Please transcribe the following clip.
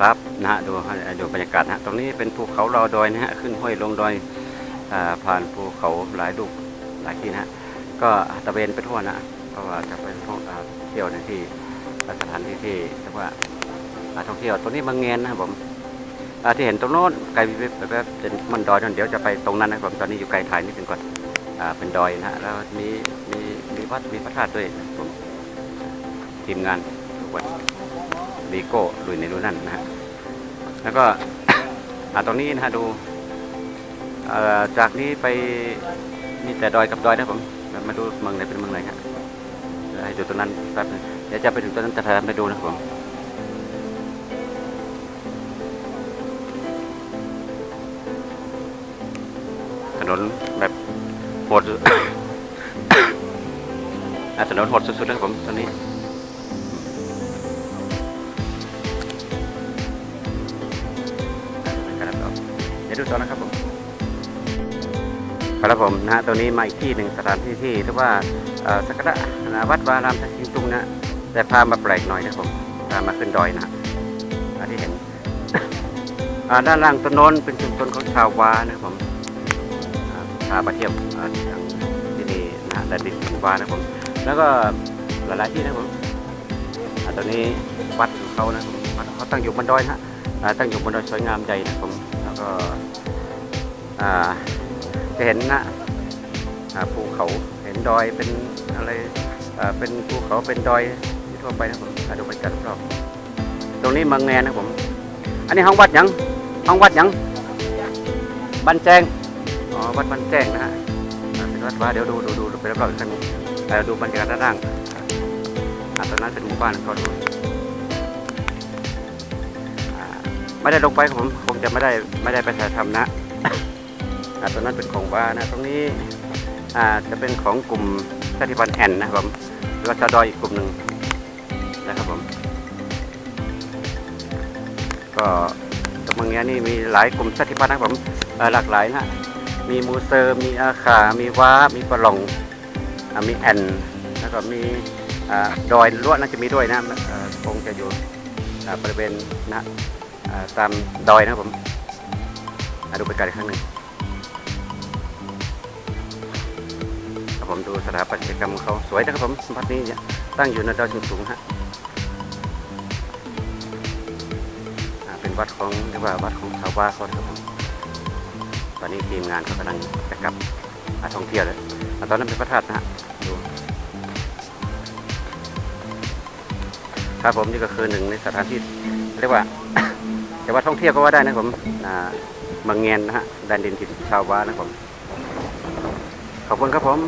ครับนะฮะดูดูบรรยากาศนะฮะตรงนี้เป็นภูเขารอดอยนะฮะขึ้นห้วยลงดอยอผ่านภูเขาหลายลูกหลายที่นะฮะก็ตะเวนไปทั่วนะเพราะว่าจะไปท่องเที่ยวในที่สถานที่ที่เรียกว่าท่องเที่ยวตรงนี้บางเงินนะครับผมที่เห็นตรงโน้นไกลแบบเป็นมันดอยนั่นเดี๋ยวจะไปตรงนั้นนะครับผมตอนนี้อยู่ไกลถ่ายนิดนึงก่อนเป็นดอยนะฮะแล้วมีมีมีวัดมีพระธาตุด้วยผมทีมงานทุกวัน วีโก้ลุยในรูนั่นนะฮะแล้วก็อ่าตรงนี้นะฮะดูเอ่อจากนี้ไปมีแต่ดอยกับดอยนะผมแล้วมาดูเมืองไหนเป็นเมืองไหนฮะเดี๋ยวให้ดูตรงนั้นแป๊บนึงเดี๋ยวจะไปถึงตรงนั้นจะถ่ายไปดูนะผมถนนแบบโหดอะถนนโหดสุดๆนะผมตอนนี้ ดี๋ยวดูต่อนะครับผมครับผมนะฮะตัวนี้มาอีกที่หนึ่งสถานที่ที่เรียกว่าสักการะนะวัดวารามทักษิณตุงนะแต่พามาแปลกหน่อยนะผมพามาขึ้นดอยนะอันที่เห็นด้านล่างต้นโน้นเป็นชุมชนของชาววานะผมอ่าพามาเที่ยวที่นี่นะแต่ดินถึงวานะผมแล้วก็หลายๆที่นะผมตอนนี้วัดของเขานะผมวัดเขาตั้งอยู่บนดอยนะตั้งอยู่บนดอยสวยงามใหญ่นะผม ก็จะเห็นนะภูเขาเห็นดอยเป็นอะไรเป็นภูเขาเป็นดอยที่ทั่วไปนะผมดูบรรยากาศรอบๆตรงนี้มังแงนะผม อันนี้ห้องวัดยังห้องวัดยังบันแจงอ๋อวัดบันแจงนะฮะเป็นวัดว่าเดี๋ยวดูดูดูไปรอบๆอีกครั้งนึงดูบรรยากาศด้านล่างอ่าตอนนั้นเป็นหมู่บ้านก่อน ไม่ได้ลงไปผมคงจะไม่ได้ไม่ได้ไปถ่ายทำนะอ่าตรงนั้นเป็นของว่านะตรงนี้จะเป็นของกลุ่มชาติพันธุ์แอนนะครับผมแล้วชาดอยอีกกลุ่มหนึ่งนะครับผมก็ตรงเมืองนี้นี่มีหลายกลุ่มชาติพันธุ์นะครับผมหลากหลายนะมีมูเซอร์มีอาขามีว้ามีปลาหลงมีแอนแล้วก็มีดอยล้วนน่าจะมีด้วยนะคงจะอยู่บริเวณนะ ตามดอยนะครับผมอดูบรรยากาศอีกครั้งหนึ่งครับผมดูสถาปัตยกรรมเขาสวยนะครับผมวัดนี้เนี่ยตั้งอยู่ในดอยสูงๆฮะเป็นวัดของเรียกว่าวัดของชาวบ้านเขาครับผมตอนนี้ทีมงานเขากำลังจะกลับมาท่องเที่ยวเลยตอนนั้นเป็นพระธาตุนะฮะดูครับผมนี่ก็คือหนึ่งในสถานที่เรียกว่า แต่ว่าท่องเที่ยวก็ว่าได้นะผมบาเมืองเงียนนะฮะแดนดินถิ่นชาวบ้านนะผม ขอบคุณครับผม